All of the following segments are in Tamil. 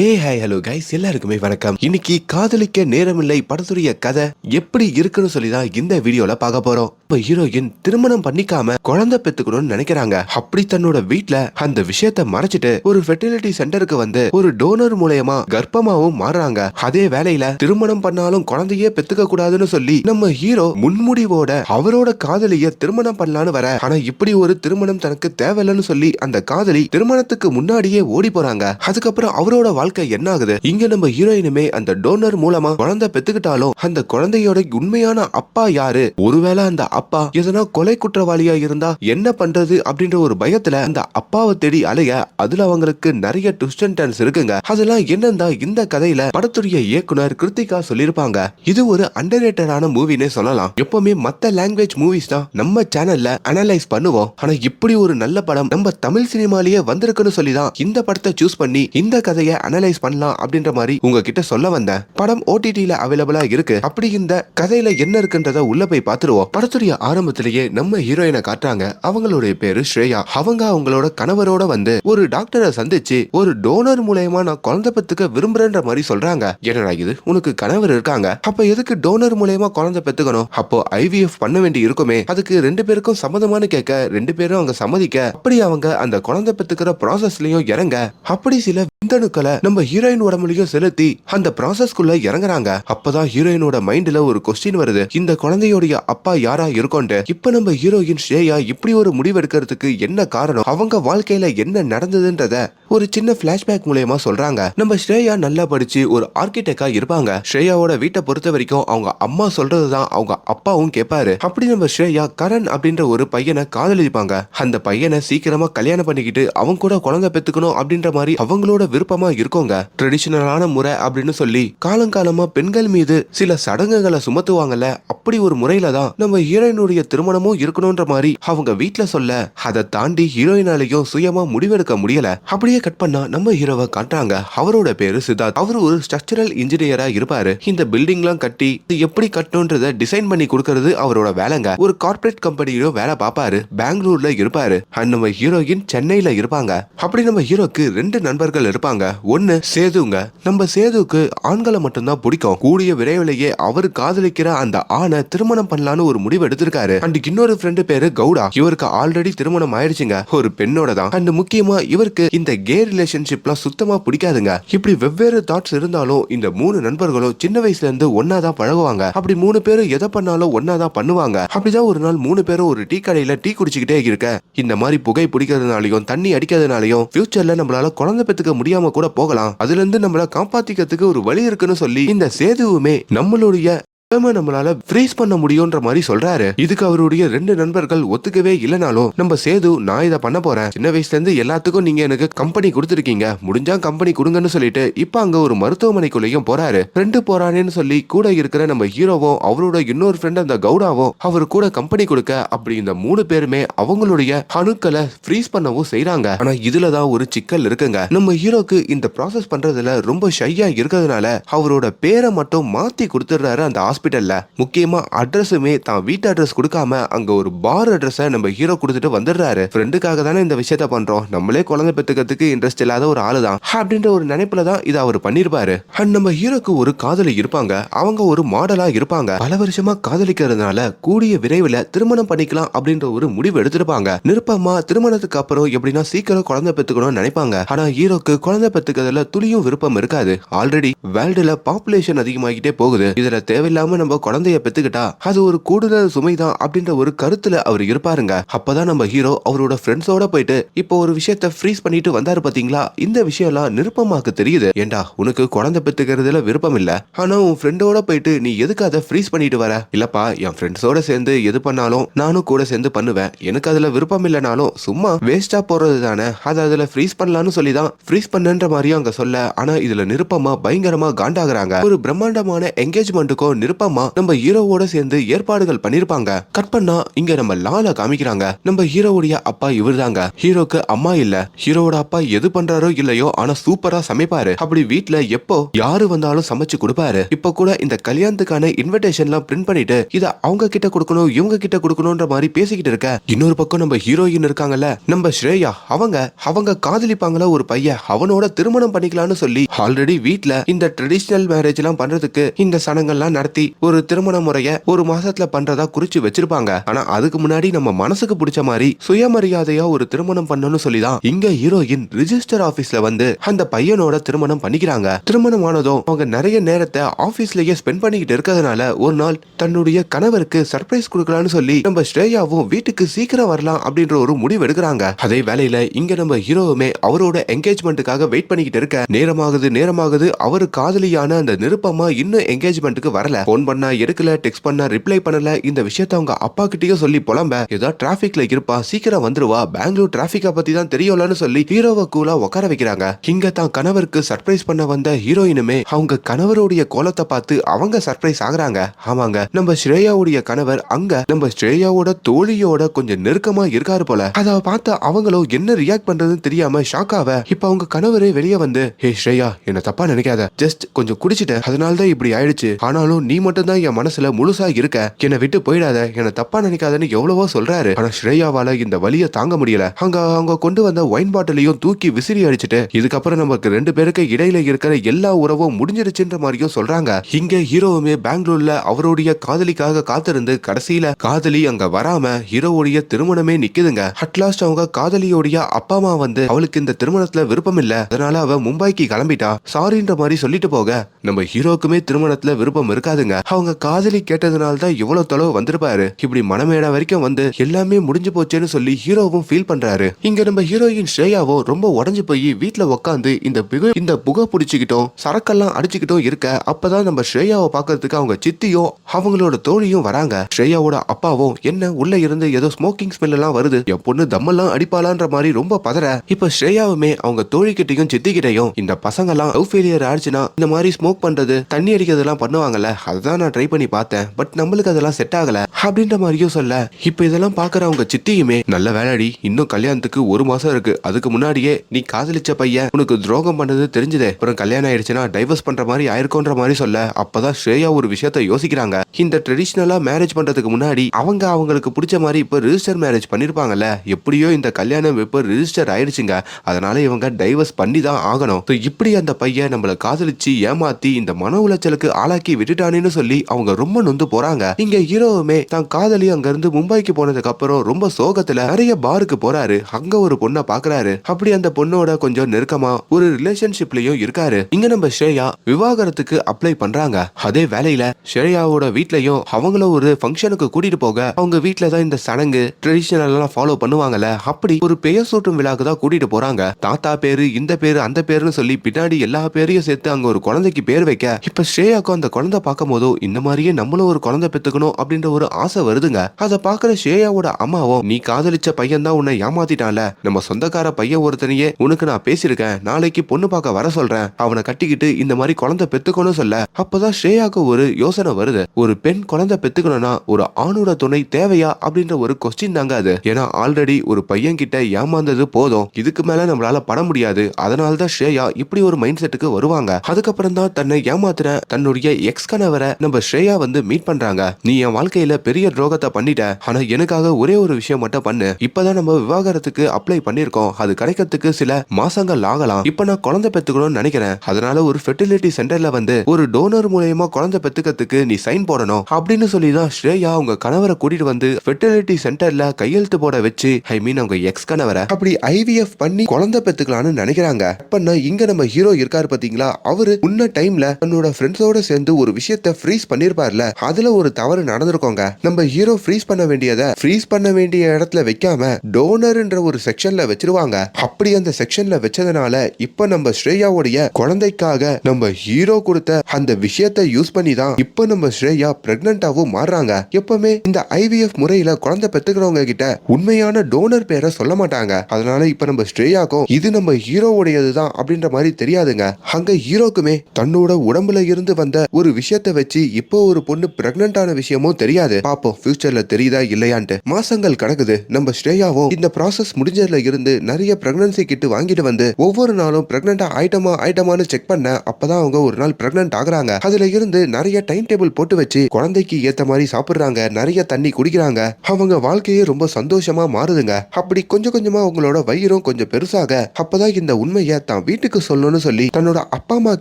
ஏ ஹாய் ஹலோ கைஸ் எல்லாருக்குமே வணக்கம். இன்னைக்கு காதலிக்க நேரமில்லை படத்துடைய கதை எப்படி இருக்குன்னு சொல்லி தான் இந்த வீடியோல பார்க்க போறோம். இப்ப ஹீரோயின் திருமணம் பண்ணிக்காம குழந்தை பெத்துக்கணும்னு நினைக்கிறாங்க. அப்படி தன்னோட வீட்ல அந்த விஷயத்த மறைச்சிட்டு ஒரு ஃபெர்டிலிட்டி சென்டருக்கு வந்து ஒரு டோனர் மூலயமா கர்ப்பமாவும் மாறுறாங்க. அதே வேலையில திருமணம் பண்ணாலும் குழந்தையே பெத்துக்க கூடாதுன்னு சொல்லி நம்ம ஹீரோ முன்முடிவோட அவரோட காதலிய திருமணம் பண்ணலான்னு வர ஆனா இப்படி ஒரு திருமணம் தனக்கு தேவையில்லைன்னு சொல்லி அந்த காதலி திருமணத்துக்கு முன்னாடியே ஓடி போறாங்க. அதுக்கப்புறம் அவரோட வாழ்க்கை என்ன ஆகுது இங்க நம்ம ஹீரோயினுமே அந்த டோனர் மூலமா குழந்தை பெத்துக்கிட்டாலும் அந்த குழந்தையோட உண்மையான அப்பா யாரு? ஒருவேளை அந்த அப்பா எதனா கொலை குற்றவாளியா இருந்தா என்ன பண்றது அப்படின்ற ஒரு பயத்துல அந்த அப்பாவை தேடி அலைய அதுல அவங்களுக்கு நிறைய ட்விஸ்ட் அண்ட் டர்ன்ஸ் இருக்குங்க. அதெல்லாம் என்னன்னா இந்த கதையில படத்துடைய இயக்குனர் கிருத்திகா சொல்லியிருப்பாங்க. இது ஒரு அண்டர்ரேட்டடான மூவினே சொல்லலாம். எப்பவுமே மத்த லாங்குவேஜ் மூவிஸ் தான் நம்ம சேனல்ல அனலைஸ் பண்ணுவோம். ஆனா இப்படி ஒரு நல்ல படம் நம்ம தமிழ் சினிமாலேயே வந்திருக்குன்னு சொல்லி தான் இந்த படத்தை சூஸ் பண்ணி இந்த கதையை அனலைஸ் பண்ணலாம் அப்படின்ற மாதிரி உங்ககிட்ட சொல்ல வந்தேன். படம் ஓடிடியில அவைலபிளா இருக்கு. அப்படி இந்த கதையில என்ன இருக்குன்றத உள்ள போய் பார்த்துருவோம். படத்துடைய ஆரம்பத்திலேயே நம்ம ஹீரோயினை காட்டுறாங்க. அவங்களுடைய பேரு ஸ்ரேயா. அவங்க அவங்களோட கணவரோட வந்து ஒரு டாக்டரை சந்திச்சு ஒரு டோனர் மூலயமா நான் குழந்தை பெத்துக்க விரும்புறேன்ற மாதிரி சொல்றாங்க. என்னடா இது? உனக்கு கணவர் இருக்காங்க. அப்ப எதுக்கு டோனர் மூலயமா குழந்தை பெத்துக்கணும்? அப்போ ஐவிஎஃப் பண்ண வேண்டி இருக்குமே. அதுக்கு ரெண்டு பேருக்கும் சம்மதமானு கேட்க ரெண்டு பேரும் அவங்க சம்மதிக்க அப்படி அவங்க அந்த குழந்தை பெத்துக்கிற ப்ராசஸ்லயும் இறங்க. அப்படி சில விந்தணுக்களை நம்ம ஹீரோயின் உடம்புலயும் செலுத்தி அந்த ப்ராசஸ்க்குள்ள இறங்குறாங்க. அப்பதான் ஹீரோயினோட மைண்ட்ல ஒரு கொஸ்டின் வருது. இந்த குழந்தையோடைய அப்பா யாரா இருக்கோண்டு இப்ப நம்ம ஹீரோயின் ஸ்ரேயா இப்படி ஒரு முடிவு எடுக்கிறதுக்கு என்ன காரணம்? அவங்க வாழ்க்கையில என்ன நடந்ததுன்றத ஒரு சின்ன பிளாஷ்பேக் மூலயமா சொல்றாங்க. நம்ம ஸ்ரேயா நல்லா படிச்சு ஒரு ஆர்கிடெக்டா இருப்பாங்க. ஸ்ரேயாவோட வீட்டை பொறுத்த வரைக்கும் அவங்க அம்மா சொல்றதுதான் அவங்க அப்பாவும் கேட்பாரு அப்படி நம்ம ஸ்ரேயா கரண் அப்படின்ற ஒரு பையனை காதலிப்பாங்க. அந்த பையனை சீக்கிரமா கல்யாணம் பண்ணிக்கிட்டு அவங்க கூட குழந்தை பெத்துக்கணும் அப்படின்ற மாதிரி அவங்களோட விருப்பமா இருக்கோங்க ட்ரெடிஷனலான முறை அப்படின்னு சொல்லி காலங்காலமா பெண்கள் மீது சில சடங்குகளை சுமத்துவாங்கல்ல அப்படி ஒரு முறையில தான் நம்ம ஹீரோயினுடைய திருமணமும் இருக்கணும்ன்ற மாதிரி அவங்க வீட்டுல சொல்ல அதை தாண்டி ஹீரோயினாலையும் சுயமா முடிவெடுக்க முடியல. அப்படியே கட் பண்ணா நம்ம ஹீரோவை காட்டுறாங்க. அவரோட பேரு சித்தார்த். அவர் ஒரு ஸ்ட்ரக்சரல் இன்ஜினியரா இருப்பாரு. இந்த பில்டிங்லாம் கட்டி இது எப்படி கட்டணுன்றத டிசைன் பண்ணி கொடுக்கறது அவரோட வேலைங்க. ஒரு கார்ப்பரேட் கம்பெனியிலும் வேலை பார்ப்பாரு. பெங்களூர்ல இருப்பாரு. அண்ட் நம்ம ஹீரோயின் சென்னையில இருப்பாங்க. அப்படி நம்ம ஹீரோக்கு ரெண்டு நண்பர்கள் இருப்பாங்க. ஒன்னு சேதுங்க. நம்ம சேதுக்கு ஆண்களை மட்டும்தான் பிடிக்கும். கூடிய விரைவிலேயே அவர் காதலிக்கிற அந்த ஆணை திருமணம் பண்ணலான்னு ஒரு முடிவு எடுத்திருக்காரு. அண்ட் இன்னொரு ஃப்ரெண்டு பேரு கவுடா இவருக்கு ஆல்ரெடி திருமணம் ஆயிடுச்சுங்க. ஒரு பெண்ணோட தான். அண்ட் முக்கியமா இவருக்கு இந்த கே ரிலேஷன்ஷிப்லாம் சுத்தமா பிடிக்காதுங்க. இப்படி வெவ்வேறு தாட்ஸ் இருந்தாலும் இந்த மூணு நண்பர்களும் சின்ன வயசுல இருந்து ஒன்னா தான் பழகுவாங்க. அப்படி மூணு பேரும் எதை பண்ணாலும் ஒன்னா தான் பண்ணுவாங்க. அப்படிதான் ஒரு நாள் மூணு பேரும் ஒரு டீ கடையில டீ குடிச்சுக்கிட்டே இருக்க. இந்த மாதிரி புகை பிடிக்கிறதுனாலையும் தண்ணி அடிக்கிறதுனாலையும் ஃபியூச்சர்ல நம்மளால குழந்தை பெத்துக்க முடியாம கூட போகலாம். அதுல இருந்து நம்மள காப்பாத்திக்கிறதுக்கு ஒரு வழி இருக்குன்னு சொல்லி இந்த சேதுவுமே நம்மளுடைய நம்ம நம்மளால ஃப்ரீஸ் பண்ண முடியும்ன்ற மாதிரி சொல்றாரு. இதுக்கு அவருடைய ரெண்டு நண்பர்கள் ஒத்துக்கவே இல்லைனாலும் நம்ம சேது நான் இதை பண்ண போறேன். சின்ன வயசுல இருந்து எல்லாத்துக்கும் நீங்க எனக்கு கம்பெனி கொடுத்துருக்கீங்க. முடிஞ்சா கம்பெனி கொடுங்கன்னு சொல்லிட்டு இப்ப அங்க ஒரு மருத்துவமனைக்குள்ளேயும் போறாரு. ஃப்ரெண்டு போறானேன்னு சொல்லி கூட இருக்கிற நம்ம ஹீரோவும் அவரோட இன்னொரு ஃப்ரெண்ட் அந்த கவுடாவும் அவர் கூட கம்பெனி கொடுக்க அப்படி இந்த மூணு பேருமே அவங்களுடைய அணுக்களை ஃப்ரீஸ் பண்ணவும் செய்யறாங்க ஆனா இதுலதான் ஒரு சிக்கல் இருக்குங்க. நம்ம ஹீரோக்கு இந்த ப்ராசஸ் பண்றதுல ரொம்ப ஷையா இருக்கிறதுனால அவரோட பேரை மட்டும் மாத்தி கொடுத்துடுறாரு அந்த ஹாஸ்பிட்டலில் முக்கியமாக அட்ரஸுமே தான் வீட்டு அட்ரஸ் கொடுக்காம அங்கே ஒரு பார் அட்ரஸை நம்ம ஹீரோ கொடுத்துட்டு வந்துடுறாரு. ஃப்ரெண்டுக்காக தானே இந்த விஷயத்த பண்ணுறோம் நம்மளே குழந்தை பெற்றுக்கிறதுக்கு இன்ட்ரெஸ்ட் இல்லாத ஒரு ஆளு தான் அப்படின்ற ஒரு நினைப்புல தான் இதை அவர் பண்ணியிருப்பாரு அண்ட் நம்ம ஹீரோக்கு ஒரு காதலி இருப்பாங்க. அவங்க ஒரு மாடலா இருப்பாங்க. பல வருஷமா காதலிக்கிறதுனால கூடிய விரைவில் திருமணம் பண்ணிக்கலாம் அப்படின்ற ஒரு முடிவு எடுத்திருப்பாங்க. நிருப்பமா திருமணத்துக்கு அப்புறம் எப்படின்னா சீக்கிரம் குழந்தை பெத்துக்கணும்னு நினைப்பாங்க. ஆனா ஹீரோக்கு குழந்தை பெத்துக்கிறதுல துளியும் விருப்பம் இருக்காது. ஆல்ரெடி வேர்ல்டுல பாப்புலேஷன் அதிகமாகிட்டே போகுது. இதுல தேவையில்லாம நம்ம குழந்தைய பெத்துக்கிட்டா அது ஒரு கூடுதல் சுமைதான் அப்படின்ற ஒரு கருத்துல அவர் இருப்பாருங்க. அப்பதான் நம்ம ஹீரோ அவரோட ஃப்ரெண்ட்ஸோட போயிட்டு இப்போ ஒரு விஷயத்த ஃப்ரீஸ் பண்ணிட்டு வந்தாரு பாத்தீங்களா? இந்த விஷயம்லாம் நிருப்பமாக்கு தெரியுது. ஏண்டா உனக்கு குழந்தை பெத்துக்கிறதுல விருப்பம் இல்ல. ஆனா உன் ஃப்ரெண்டோட போயிட்டு நீ எதுக்கு அதை ஃப்ரீஸ் பண்ணிட்டு வர? இல்லப்பா என் ஃப்ரெண்ட்ஸோட சேர்ந்து எது பண்ணாலும் நானும் கூட சேர்ந்து பண்ணுவேன். எனக்கு அதுல விருப்பம் இல்லைனாலும் சும்மா வேஸ்டா போறது தானே. அதை அதுல ஃப்ரீஸ் பண்ணலாம்னு சொல்லி தான் ஃப்ரீஸ் பண்ணுன்ற மாதிரியும் அங்க சொல்ல ஆனா இதுல நிருப்பமா பயங்கரமா காண்டாகிறாங்க. ஒரு பிரம்மாண்டமான என்கேஜ்மெண்ட்டுக்கும் விருப்பமா நம்ம ஹீரோவோட சேர்ந்து ஏற்பாடுகள் பண்ணிருப்பாங்க. கட் பண்ணா இங்க நம்ம லால காமிக்கிறாங்க. நம்ம ஹீரோவுடைய அப்பா இவர்தாங்க. ஹீரோக்கு அம்மா இல்ல. ஹீரோவோட அப்பா எது பண்றாரோ இல்லையோ ஆனா சூப்பரா சமைப்பாரு. அப்படி வீட்ல எப்போ யாரு வந்தாலும் சமைச்சு கொடுப்பாரு. இப்ப கூட இந்த கல்யாணத்துக்கான இன்விடேஷன்லாம் பிரிண்ட் பண்ணிட்டு இத அவங்க கிட்ட கொடுக்கணும் இவங்க கிட்ட கொடுக்கணும்ன்ற மாதிரி பேசிக்கிட்டு இருக்க. இன்னொரு பக்கம் நம்ம ஹீரோயின் இருக்காங்கல்ல. நம்ம ஸ்ரேயா அவங்க அவங்க காதலிப்பாங்களா ஒரு பையன் அவனோட திருமணம் பண்ணிக்கலாம்னு சொல்லி ஆல்ரெடி வீட்ல இந்த ட்ரெடிஷனல் மேரேஜ் எல்லாம் பண்றதுக்கு இந்த சடங்கெல்லாம் நடத்தி ஒரு திருமண முறைய ஒரு மாசத்துல பண்றதா குறிச்சு வச்சிருப்பாங்க. ஆனா அதுக்கு முன்னாடி நம்ம மனசுக்கு பிடிச்ச மாதிரி சுயமரியாதையா ஒரு திருமணம் பண்ணணும்னு சொல்லிதான் இங்க ஹீரோயின் ரிஜிஸ்டர் ஆபீஸ்ல வந்து அந்த பையனோட திருமணம் பண்ணிக்கிறாங்க. திருமணம் ஆனதும் அவங்க நிறைய நேரத்தை ஆபீஸ்லயே ஸ்பெண்ட் பண்ணிக்கிட்டு இருக்கிறதுனால ஒரு நாள் தன்னுடைய கணவருக்கு சர்ப்ரைஸ் கொடுக்கலாம்னு சொல்லி நம்ம ஸ்ரேயாவும் வீட்டுக்கு சீக்கிரம் வரலாம் அப்படின்ற ஒரு முடிவு எடுக்கிறாங்க. அதே வேலையில இங்க நம்ம ஹீரோவுமே அவரோட என்கேஜ்மெண்ட்டுக்காக வெயிட் பண்ணிக்கிட்டு இருக்க. நேரமாகுது நேரமாகுது. அவரு காதலியான அந்த நிருப்பமா இன்னும் என்கேஜ்மெண்ட்டுக்கு வரல. ஃபோன் பண்ணா எடுக்கல டெக்ஸ்ட் பண்ணா ரிப்ளை பண்ணல இந்த விஷயத்த அவங்க அப்பா கிட்டயே சொல்லி புலம்ப. ஏதோ டிராபிக்ல இருப்பா சீக்கிரம் வந்துருவா பெங்களூர் டிராபிக்கை பத்தி தான் தெரியலன்னு சொல்லி ஹீரோவை கூலா உட்கார வைக்கிறாங்க. இங்க தான் கணவருக்கு சர்ப்ரைஸ் பண்ண வந்த ஹீரோயினுமே அவங்க கணவருடைய கோலத்தை பார்த்து அவங்க சர்ப்ரைஸ் ஆகுறாங்க. ஆமாங்க நம்ம ஸ்ரேயாவுடைய கணவர் அங்க நம்ம ஸ்ரேயாவோட தோழியோட கொஞ்சம் நெருக்கமா இருக்காரு போல. அத பார்த்து அவங்களும் என்ன ரியாக்ட் பண்றதுன்னு தெரியாம ஷாக்காவ இப்ப அவங்க கணவரே வெளியே வந்து ஹே ஸ்ரேயா என்ன தப்பா நினைக்காத. ஜஸ்ட் கொஞ்சம் குடிச்சிட்டேன் அதனால தான் இப்படி ஆயிடுச்சு. ஆனாலும் நீ மட்டும் தான் என் மனசுல முழுசா இருக்க. என்னை விட்டு போயிடாத என்னை தப்பா நினைக்காதன்னு எவ்வளவோ சொல்றாரு. ஆனா ஸ்ரேயாவால இந்த வழிய தாங்க முடியல. அங்க அவங்க கொண்டு வந்த ஒயின் பாட்டிலையும் தூக்கி விசிறி அடிச்சிட்டு இதுக்கப்புறம் நமக்கு ரெண்டு பேருக்கு இடையில இருக்கிற எல்லா உறவும் முடிஞ்சிருச்சுன்ற மாதிரியும் சொல்றாங்க. இங்க ஹீரோவுமே பெங்களூர்ல அவருடைய காதலிக்காக காத்திருந்து கடைசியில காதலி அங்க வராம ஹீரோவுடைய திருமணமே நிக்குதுங்க. அட்லாஸ்ட் அவங்க காதலியோடைய அப்பா அம்மா வந்து அவளுக்கு இந்த திருமணத்துல விருப்பம் இல்ல. அதனால அவ மும்பைக்கு கிளம்பிட்டா. சாரின்ற மாதிரி சொல்லிட்டு போக. நம்ம ஹீரோக்குமே திருமணத்துல விருப்பம் இருக்காதுங்க. அவங்க காதலி கேட்டதுனால தான் இவ்வளவு தொலைவு வந்திருப்பாரு. இப்படி மனமேடா வரைக்கும் வந்து எல்லாமே முடிஞ்சு போச்சேன்னு சொல்லி ஹீரோவும் ஃபீல் பண்றாரு. இங்க நம்ம ஹீரோயின் ஸ்ரேயாவோ ரொம்ப உடஞ்சு போய் வீட்டுல உட்காந்து இந்த புகை இந்த புகை பிடிச்சிக்கிட்டோம் சரக்கெல்லாம் அடிச்சுக்கிட்டும் இருக்க அப்பதான் நம்ம ஸ்ரேயாவை பார்க்கறதுக்கு அவங்க சித்தியும் அவங்களோட தோழியும் வராங்க. ஸ்ரேயாவோட அப்பாவும் என்ன உள்ள இருந்து ஏதோ ஸ்மோக்கிங் ஸ்மெல் எல்லாம் வருது. என் பொண்ணு தம்மெல்லாம் அடிப்பாளான்ற மாதிரி ரொம்ப பதற. இப்ப ஸ்ரேயாவுமே அவங்க தோழிக்கிட்டையும் சித்திக்கிட்டையும் இந்த பசங்க எல்லாம் லவ் ஃபெயிலியர் ஆயிடுச்சுன்னா இந்த மாதிரி ஸ்மோக் பண்றது தண்ணி அடிக்கிறதெல்லாம் பண்ணுவாங்கல்ல அதுதான் நான் ட்ரை பண்ணி பார்த்தேன். பட் நம்மளுக்கு அதெல்லாம் செட் ஆகல. அப்படின்ற மாதிரியும் சொல்ல இப்ப இதெல்லாம் பாக்குற அவங்க சித்தியுமே நல்ல வேலைடி இன்னும் கல்யாணத்துக்கு ஒரு மாசம் இருக்கு. அதுக்கு முன்னாடியே நீ காதலிச்ச பையன் உனக்கு துரோகம் பண்ணது தெரிஞ்சது. அப்புறம் கல்யாணம் ஆயிடுச்சுன்னா டைவர்ஸ் பண்ற மாதிரி ஆயிருக்கோன்ற மாதிரி சொல்ல. அப்பதான் ஸ்ரேயா ஒரு விஷயத்த யோசிக்கிறாங்க. இந்த ட்ரெடிஷ்னலா மேரேஜ் பண்றதுக்கு முன்னாடி அவங்க அவங்களுக்கு பிடிச்ச மாதிரி இப்ப ரிஜிஸ்டர் மேரேஜ் பண்ணிருப்பாங்கல்ல. எப்படியோ இந்த கல்யாணம் இப்ப ரிஜிஸ்டர் ஆயிடுச்சுங்க. அதனால இவங்க டைவர்ஸ் பண்ணி தான் ஆகணும் இப்படி அந்த பையன் நம்மளை காதலிச்சு ஏமாத்தி இந்த மன உளைச்சலுக்கு ஆளாக்கி விட்டுட்டானேன்னு சொல்லி அவங்க ரொம்ப நொந்து போறாங்க. இங்க ஹீரோவுமே தான் காதலி அங்க இருந்து மும்பைக்கு போனதுக்கு அப்புறம் ரொம்ப சோகத்துல நிறைய பாருக்கு போறாரு. அங்க ஒரு பொண்ணை பாக்குறாரு. அப்படி அந்த பொண்ணோட கொஞ்சம் நெருக்கமா ஒரு ரிலேஷன்ஷிப்லயும் இருக்காரு. இங்க நம்ம ஸ்ரேயா விவாகரத்துக்கு அப்ளை பண்றாங்க. அதே வேலையில ஸ்ரேயாவோட வீட்லயும் அவங்கள ஒரு ஃபங்க்ஷனுக்கு கூட்டிட்டு போக அவங்க வீட்ல தான் இந்த சடங்கு ட்ரெடிஷனல் எல்லாம் ஃபாலோ பண்ணுவாங்கல்ல. அப்படி ஒரு பெயர் சூட்டும் விழாக்கு தான் கூட்டிட்டு போறாங்க. தாத்தா பேரு இந்த பேரு அந்த பேருன்னு சொல்லி பின்னாடி எல்லா பேரையும் சேர்த்து அங்க ஒரு குழந்தைக்கு பேர் வைக்க இப்ப ஸ்ரேயாக்கும் அந்த குழந்தை பார்க்கும் இந்த மாதிரியே நம்மளும் ஒரு குழந்தை பெத்துக்கணும் அப்படின்ற ஒரு ஆசை வருதுங்க. அதை பாக்குற ஸ்ரேயாவோட அம்மாவும் நீ காதலிச்ச பையன் தான் உன்னை ஏமாத்திட்டான்ல. நம்ம சொந்தக்கார பையன் ஒருத்தனையே உனக்கு நான் பேசியிருக்கேன். நாளைக்கு பொண்ணு பார்க்க வர சொல்றேன். அவனை கட்டிக்கிட்டு இந்த மாதிரி குழந்தை பெத்துக்கணும் சொல்ல. அப்பதான் ஸ்ரேயாக்கு ஒரு யோசனை வருது. ஒரு பெண் குழந்தை பெத்துக்கணும்னா ஒரு ஆணோட துணை தேவையா அப்படின்ற ஒரு கொஸ்டின் தாங்க அது. ஏன்னா ஆல்ரெடி ஒரு பையன் கிட்ட ஏமாந்தது போதும். இதுக்கு மேல நம்மளால பட முடியாது. அதனால தான் ஸ்ரேயா இப்படி ஒரு மைண்ட் செட்டுக்கு வருவாங்க. அதுக்கப்புறம் தான் தன்னை ஏமாத்துற தன்னுடைய எக்ஸ் கணவரை நம்ம ஸ்ரேயா வந்து மீட் பண்றாங்க. நீ என் வாழ்க்கையில பெரிய துரோகத்தை பண்ணிட்ட. ஆனா எனக்காக ஒரே ஒரு விஷயம் மட்டும் பண்ணு. இப்பதான் நம்ம விவாகரத்துக்கு அப்ளை பண்ணிருக்கோம் அது கிடைக்கிறதுக்கு சில மாசங்கள் ஆகலாம். இப்ப நான் குழந்தை பெத்துக்கணும்னு நினைக்கிறேன். அதனால ஒரு ஃபெர்டிலிட்டி சென்டர்ல வந்து ஒரு டோனர் மூலயமா குழந்தை பெத்துக்கிறதுக்கு நீ சைன் போடணும் அப்படின்னு சொல்லி தான் ஸ்ரேயா அவங்க கணவரை கூட்டிட்டு வந்து ஃபெர்டிலிட்டி சென்டர்ல கையெழுத்து போட வச்சு ஐ மீன் அவங்க எக்ஸ் கணவரை. அப்படி ஐவிஎஃப் பண்ணி குழந்தை பெத்துக்கலாம்னு நினைக்கிறாங்க. அப்ப இங்க நம்ம ஹீரோ இருக்காரு பாத்தீங்களா? அவரு முன்ன டைம்ல தன்னோட ஃப்ரெண்ட்ஸோட சேர்ந்து ஒரு விஷயத்த ஃப்ரீஸ் பண்ணிருப்பார்ல? அதுல ஒரு தவறு நடந்திருக்கோங்க. நம்ம ஹீரோ ஃப்ரீஸ் பண்ண வேண்டியதை ஃப்ரீஸ் பண்ண வேண்டிய இடத்துல வைக்காம டோனர்ன்ற ஒரு செக்ஷன்ல வச்சிருவாங்க. அப்படி அந்த செக்ஷன்ல வச்சதுனால இப்ப நம்ம ஸ்ரேயாவுடைய குழந்தைக்காக நம்ம ஹீரோ கொடுத்த அந்த விஷயத்தை யூஸ் பண்ணி தான் இப்ப நம்ம ஸ்ரேயா பிரெக்னண்டாவும் மாறுறாங்க. எப்பவுமே இந்த ஐவிஎஃப் முறையில குழந்தை பெத்துக்கிறவங்க கிட்ட உண்மையான டோனர் பேரை சொல்ல மாட்டாங்க. அதனால இப்ப நம்ம ஸ்ரேயாக்கும் இது நம்ம ஹீரோவுடையது தான் அப்படின்ற மாதிரி தெரியாதுங்க. அங்க ஹீரோக்குமே தன்னோட உடம்புல இருந்து வந்த ஒரு விஷயத்தை வச்சு இப்போ ஒரு பொண்ணு பிரெக்னென்ட் ஆன விஷயமும் தெரியாது. பாப்போம் ஃபியூச்சர்ல தெரியுதா இல்லையான்ட்டு. மாசங்கள் கடக்குது. நம்ம ஸ்ரேயாவும் இந்த ப்ராசஸ் முடிஞ்சதுல இருந்து நிறைய பிரெக்னன்சி கிட்டு வாங்கிட்டு வந்து ஒவ்வொரு நாளும் பிரெக்னெண்டா ஆயிட்டமா ஆயிட்டமான்னு செக் பண்ண அப்பதான் அவங்க ஒரு நாள் பிரெக்னென்ட் ஆகுறாங்க. அதுல இருந்து நிறைய டைம் டேபிள் போட்டு வச்சு குழந்தைக்கு ஏத்த மாதிரி சாப்பிடுறாங்க. நிறைய தண்ணி குடிக்கிறாங்க. அவங்க வாழ்க்கையே ரொம்ப சந்தோஷமா மாறுதுங்க. அப்படி கொஞ்சம் கொஞ்சமா அவங்களோட வயிறும் கொஞ்சம் பெருசாக அப்பதான் இந்த உண்மையை தான் வீட்டுக்கு சொல்லணும்னு சொல்லி தன்னோட அப்பா அம்மா